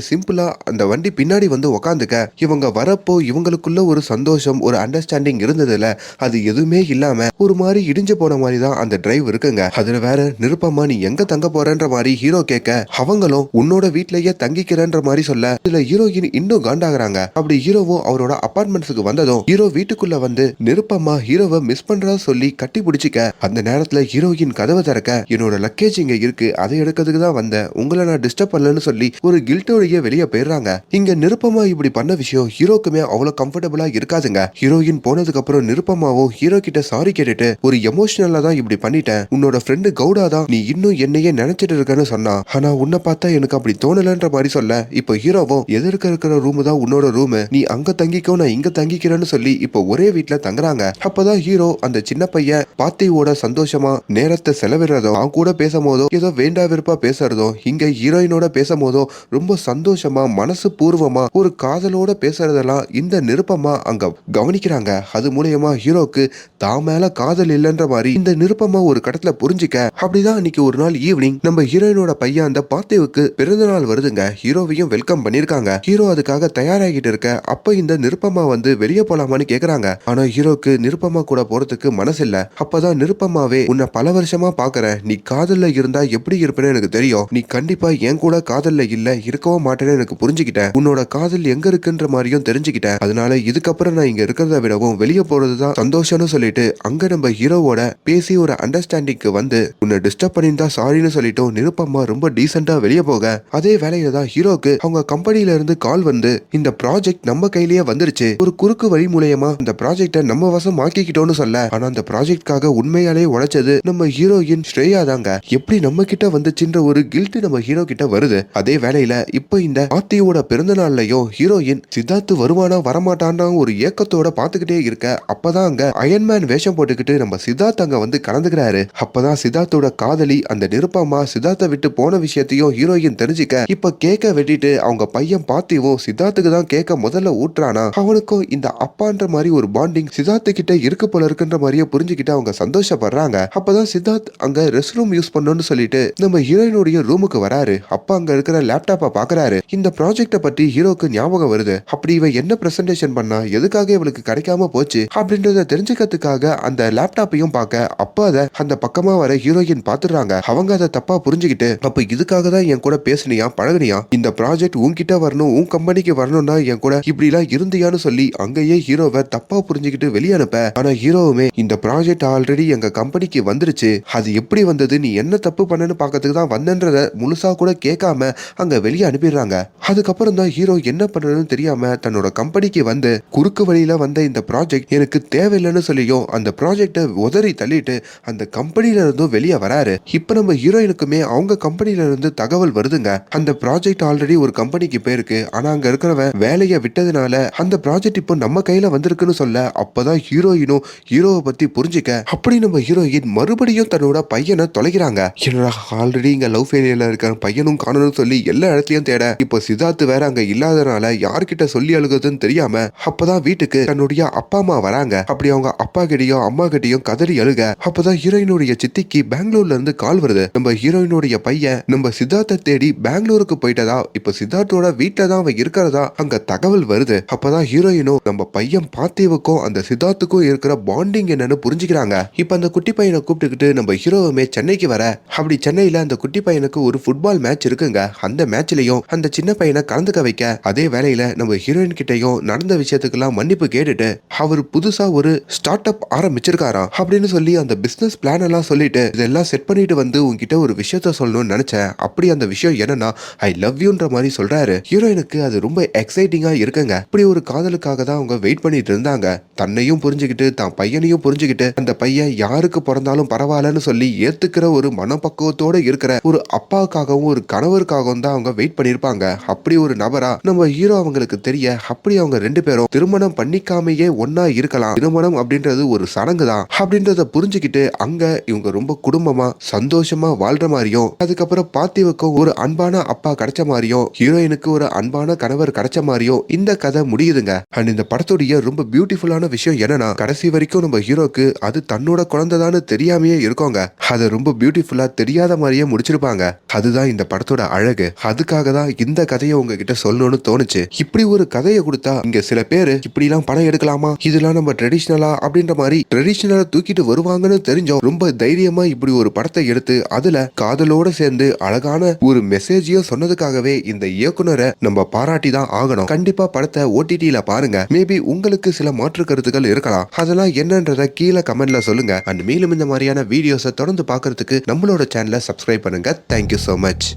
சிம்பிளா அந்த வண்டி பின்னாடி வந்து உக்காந்துக்க. இவங்க வரப்போ இவங்களுக்குள்ள ஒரு சந்தோஷம் ஒரு அண்டர்ஸ்டாண்டிங் இருந்ததுல. அது எதுவுமே இல்லாம ஒரு மாதிரி இடிஞ்சு போன மாதிரி தான் அந்த டிரைவ் இருக்குங்க. அதுல வேற நிருப்பமா நீ எங்க தங்க போறன்ற மாதிரி ஹீரோ கேட்க அவங்களும் உன்னோட வீட்லயே தங்கிக்கிறன்ற மாதிரி சொல்ல இதுல ஹீரோயின் இன்னும் காண்டாகிறாங்க. அப்படி ஹீரோவும் அவரோட அபார்ட்மெண்ட்ஸுக்கு வந்ததும் ஹீரோ வீட்டுக்குள்ள வந்து நிருப்பமா ஹீரோவை மிஸ் பண்றா சொல்லி கட்டி பிடிச்சிக்க அந்த நேரத்துல ஹீரோயின் கதவை திறக்க என்னோட லக்கேஜ் இங்க இருக்கு. அதை எடுக்கிறதுக்கு தான் வந்தேன். உங்களை நான் டிஸ்டர்ப் பண்ணலன்னு சொல்லி ஒரு கில்ட்டோடைய வெளியே போயிடுறாங்க. இங்க நிருப்பமா இப்படி பண்ண விஷயம் ஹீரோக்குமே அவ்வளவு கம்ஃபர்டபுளா இருக்காதுங்க. ஹீரோயின் போனதுக்கு அப்புறம் நிருப்பமாவும் ஹீரோ கிட்ட சாரி கேட்டுட்டு ஒரு எமோஷனலா தான் இப்படி பண்ணிட்டேன். உன்னோட ஃப்ரெண்டு கவுடா தான் நீ இன்னும் என்னையே நினைச்சிட்டு இருக்கன்னு சொன்னா ஆனா உன்னை பார்த்தா எனக்கு அப்படி தோணலன்ற மாதிரி சொல்ல இப்போ ஹீரோவும் எதிர்க்க இருக்கிற ரூம் தான் உன்னோட ரூம் நீ அங்க தங்கிக்கோ நான் இங்க தங்கிக்கிறேன்னு சொல்லி இப்போ ஒரே வீட்டுல தங்குறாங்க. அப்பதான் ஹீரோ அந்த சின்ன பையன் பாத்தியோட சந்தோஷமா நேரத்தை செலவிடுறதோ அவன் கூட பேசும்போதோ ஏதோ வேண்டா விருப்பா பேசுறதோ இங்க ஹீரோயினோட பேசும்போதோ ரொம்ப சந்தோஷமா மனசு பூர்வமா ஒரு காதலோட பேசுறதெல்லாம் இந்த நிருப்பமா அங்க கவனிக்கிறாங்க. அது மூலியமா ஹீரோக்கு தான் மேல காதல் இல்லைன்ற மாதிரி இந்த நிருப்பமா ஒரு கடத்துல புரிஞ்சுக்க. அப்படிதான் அன்னைக்கு ஒரு நாள் ஈவினிங் நம்ம ஹீரோயினோட பையன் அந்த பாத்தேவுக்கு பிறந்த நாள் வருதுங்க. ஹீரோவையும் வெல்கம் பண்ணிருக்காங்க ஹீரோ அதுக்காக தயாராகிட்டு இருக்க. அப்ப இந்த நிருப்பமா வந்து வெளியே போலாமான்னு கேக்குறாங்க. ஆனா ஹீரோக்கு நிருப்பமா கூட போறதுக்கு மனசு இல்ல அப்பதான் நிருப்பமாவே உன்னை பல வருஷமா பாக்குறேன் நீ காதல்ல இருந்தா எப்படி இருப்பேன்னு எனக்கு தெரியும். நீ கண்டிப்பா என் கூட காதல்ல இல்ல இருக்கவும் மாட்டேன்னு எனக்கு புரிஞ்சுக்கிட்டேன் உன்னோட காதல் எங்க இருக்குன்ற மாதிரியும் தெரிஞ்சுக்கிட்டேன் அதனால இதுக்கப்புறம் நான் இங்க இருக்கிறத விடவும் வெளியே போறதுதான் சந்தோஷம்னு சொல்லிட்டு அங்க நம்ம ஹீரோவோட பேசி ஒரு அண்டர்ஸ்டாண்டிங்க்கு வந்து உன்னை டிஸ்டர்ப் பண்ணியிருந்தா சாரின்னு சொல்லிட்டோம் நிருப்பம்மா ரொம்ப டீசெண்டா வெளியே போக. அதே வேலையில தான் ஹீரோக்கு அவங்க கம்பெனில இருந்து கால் வந்து இந்த ப்ராஜெக்ட் நம்ம கையிலேயே வந்துருச்சு. ஒரு குறுக்கு வழி மூலியமா இந்த ப்ராஜெக்ட நம்ம வசம் ஆக்கிக்கிட்டோம்னு சொல்ல. ஆனா அந்த ப்ராஜெக்ட்காக உண்மையாலே உழைச்சது நம்ம ஹீரோயின் ஸ்ரேயா தாங்க எப்படி நம்ம கிட்ட வந்துச்சுன்ற ஒரு கில்ட் நம்ம ஹீரோ கிட்ட வருது. அதே வேலையில இப்போ இந்த ஆத்தியோட பிறந்த நாள்லயும் ஹீரோயின் சித்தார்த் வருவானா வரமாட்டான்னா ஒரு ஏக்கத்தோட பாத்துக்கிட்டே இருக்க. அப்பதான் அங்க அயன்மேன் வேஷம் போட்டுக்கிட்டு நம்ம சித்தார்த் அங்க வந்து கலந்துக்கிறாரு. அப்பதான் சித்தார்த்தோட காதலி அந்த நிருப்பமா சித்தார்த்தை விட்டு போன விஷயத்தையும் ஹீரோயின் தெரிஞ்சுக்க இப்ப கேக்க வெட்டிட்டு அவங்க பையன் பாத்திவும் சித்தார்த்துக்கு தான் கேக்க முதல்ல ஊட்டுறானா. அவனுக்கும் இந்த அப்பான்ற மாதிரி ஒரு பாண்டிங் சித்தார்த்து கிட்ட இருக்கு போல இருக்குன்ற மாதிரியே புரிஞ்சுக்கிட்டு அவங்க சந்தோஷப்படுறாங்க. அப்பதான் சித்தார்த் அங்க ரெஸ்ட் ரூம் யூஸ் பண்ணணும்னு சொல்லிட்டு நம்ம ஹீரோயினுடைய ரூமுக்கு வராரு. அப்ப அங்க இருக்கிற லேப்டாப்பை பாக்குறாரு. இந்த ப்ராஜெக்ட பத்தி ஹீரோக்கு ஞாபகம் வருது. அப்படி இவ என்ன பிரசன்டேஷன் பண்ணா? எதுக்காக இவளுக்கு கிடைக்காம போச்சு? அப்படின்றத தெரிஞ்சுக்கிறதுக்காக அந்த லேப்டாப்பையும் பார்க்க அப்ப அத அந்த பக்கமா வர ஹீரோயின் பாத்துறாங்க அவங்க அதை தப்பா புரிஞ்சுக்கிட்டு அப்ப இதுக்காக தான் என் கூட பேசுனியா பழகுனியா? இந்த ப்ராஜெக்ட் உன்கிட்ட வரணும் உன் கம்பெனிக்கு வரணும்னா என் கூட இப்படி எல்லாம் இருந்தியான்னு சொல்லி அங்கேயே ஹீரோவை தப்பா புரிஞ்சுக்கிட்டு வெளியே அனுப்ப. ஆனா ஹீரோவுமே இந்த ப்ராஜெக்ட் ஆல்ரெடி எங்க கம்பெனிக்கு வந்துருச்சு. அது எப்படி வந்தது? நீ என்ன தப்பு பண்ணன்னு பார்க்கறதுக்கு தான் வந்தன்றத முழுசா கூட கேட்காம அங்க வெளியே அனுப்பிடுறாங்க. அதுக்கப்புறம் தான் ஹீரோ என்ன பண்ணணும்னு தெரியாம தன்னோட கம்பெனிக்கு வந்து குறுக்கு வழியில வந்த இந்த ப்ராஜெக்ட் எனக்கு தேவையில்லைன்னு சொல்லியும் அந்த ப்ராஜெக்டை உதறி தள்ளிட்டு அந்த கம்பெனில இருந்தும் வெளியே வராரு. இப்ப நம்ம ஹீரோயினுக்குமே அவங்க கம்பெனில இருந்து தகவல் வருதுங்க. அந்த ப்ராஜெக்ட் ஆல்ரெடி ஒரு கம்பெனிக்கு போயிருக்கு. ஆனா அங்க இருக்கிறவன் வேலையை விட்டதுனால அந்த ப்ராஜெக்ட் இப்போ நம்ம கையில வந்திருக்குன்னு சொல்ல அப்பதான் ஹீரோயினும் ஹீரோவை பத்தி புரிஞ்சுக்க அப்படி நம்ம ஹீரோயின் மறுபடியும் தன்னோட பையனை தொலைகிறாங்க. என்னடா ஆல்ரெடி இங்க லவ் ஃபெயிலியர்ல இருக்க பையனும் காணணும்னு சொல்லி எல்லா இடத்துலயும் தேட இப்போ சித்தார்த் வேற அங்க இல்லாதனால யார்கிட்ட சொல்லி அழுகுதுன்னு தெரியாம அப்பதான் வீட்டுக்கு தன்னுடைய அப்பா அம்மா வராங்க. அப்படி அவங்க அப்பா கிட்டயும் அம்மா கிட்டயும் கதறி அழுக அப்பதான் ஹீரோயினுடைய சித்திக்கு பெங்களூர்ல இருந்து கால் வருது. நம்ம ஹீரோயினுடைய பையன் நம்ம சித்தார்த்தை தேடி பெங்களூருக்கு போயிட்டதா இப்ப சித்தார்த்தோட வீட்டுல தான் அவன் இருக்கிறதா அங்க தகவல் வருது. அப்பதான் ஹீரோயினும் நம்ம பையன் பாத்தேவுக்கும் அந்த சித்தார்த்துக்கும் இருக்கிற பாண்டிங் என்னன்னு புரிஞ்சுக்கிறாங்க. இப்ப அந்த குட்டி பையனை கூப்பிட்டுக்கிட்டு நம்ம ஹீரோவுமே சென்னைக்கு வர. அப்படி சென்னையில அந்த குட்டி பையனுக்கு ஒரு ஃபுட்பால் மேட்ச் இருக்குங்க. அந்த மேட்ச்லயும் அந்த சின்ன பையனை கலந்துக்க வைக்க. அதே வேலையில நம்ம ஹீரோயின் கிட்டையும் நடந்த விஷயத்துக்கெல்லாம் மன்னிப்பு கேட்டுட்டு அவர் புதுசா ஒரு ஸ்டார்ட் அப் ஆரம்பிச்சிருக்காராம் அப்படின்னு சொல்லி அந்த பிசினஸ் பிளான் எல்லாம் சொல்லிட்டு இதெல்லாம் செட் பண்ணிட்டு வந்து உங்ககிட்ட ஒரு விஷயத்த சொல்லணும்னு நினைச்சேன். அப்படி அந்த விஷயம் என்னன்னா ஐ லவ் யூன்ற மாதிரி சொல்றாரு. ஹீரோயினுக்கு அது ரொம்ப எக்ஸைட்டிங்கா இருக்குங்க. இப்படி ஒரு காதலுக்காக தான் அவங்க வெயிட் பண்ணிட்டு இருந்தாங்க. தன்னையும் புரிஞ்சுக்கிட்டு தான் பையனையும் புரிஞ்சுக்கிட்டு புரிஞ்சுக்கிட்டு அந்த பையன் யாருக்கு பிறந்தாலும் பரவாயில்லன்னு சொல்லி ஏத்துக்கிற ஒரு மனப்பக்குவத்தோட இருக்கிற ஒரு அப்பாவுக்காகவும் ஒரு கணவருக்காகவும் தான் அவங்க வெயிட் பண்ணிருப்பாங்க அப்படி ஒரு நபரா நம்ம ஹீரோ அவங்களுக்கு தெரிய அப்படி அவங்க ரெண்டு பேரும் திருமணம் பண்ணிக்காமையே ஒன்னா இருக்கலாம். திருமணம் அப்படின்றது ஒரு சடங்கு தான். அப்படின்றத புரிஞ்சுக்கிட்டு அங்க இவங்க ரொம்ப குடும்பமா சந்தோஷமா வாழ்ற மாதிரியும் அதுக்கப்புறம் பார்த்திவுக்கும் ஒரு அன்பான அப்பா கிடைச்ச மாதிரியும் ஹீரோயினுக்கு ஒரு அன்பான கணவர் கிடைச்ச மாதிரியும் இந்த கதை முடியுதுங்க. அண்ட் இந்த படத்துடைய ரொம்ப பியூட்டிஃபுல்லான விஷயம் என்னன்னா கடைசி வரைக்கும் நம்ம ஹீரோக்கு அது தன்னோட குழந்தைதான்னு தெரியாமையே இருக்கோங்க. அதை ரொம்ப பியூட்டிஃபுல்லா தெரியாத மாதிரியே முடிச்சிருப்பாங்க. அதுதான் இந்த படத்தோட அழகு. அதுக்காக தான் இந்த கதையை உங்ககிட்ட சொல்லணும்னு தோணுச்சு. இப்படி ஒரு கதையை கொடுத்தா இங்க சில பேரு இப்படி எல்லாம் படம் எடுக்கலாமா? இதெல்லாம் நம்ம ட்ரெடிஷ்னலா அப்படின்ற மாதிரி ட்ரெடிஷ்னலா தூக்கிட்டு வருவாங்கன்னு தெரிஞ்சோம். ரொம்ப தைரியமா இப்படி ஒரு படத்தை எடுத்து அதுல காதலோட சேர்ந்து அழகான ஒரு மெசேஜையும் சொன்னதுக்காகவே இந்த இயக்குனரை நம்ம பாராட்டி தான் ஆகணும். கண்டிப்பா படத்தை ஓடிடியில பாருங்க. மேபி உங்களுக்கு சில மாற்று கருத்துக்கள் இருக்கலாம். அதெல்லாம் என்னன்றத கீழே கமெண்ட்ல சொல்லுங்க. அண்ட் மேலும் இந்த மாதிரியான வீடியோஸை தொடர்ந்து பார்க்கறதுக்கு நம்மளோட சேனலை சப்ஸ்கிரைப் பண்ணுங்க. Thank you so much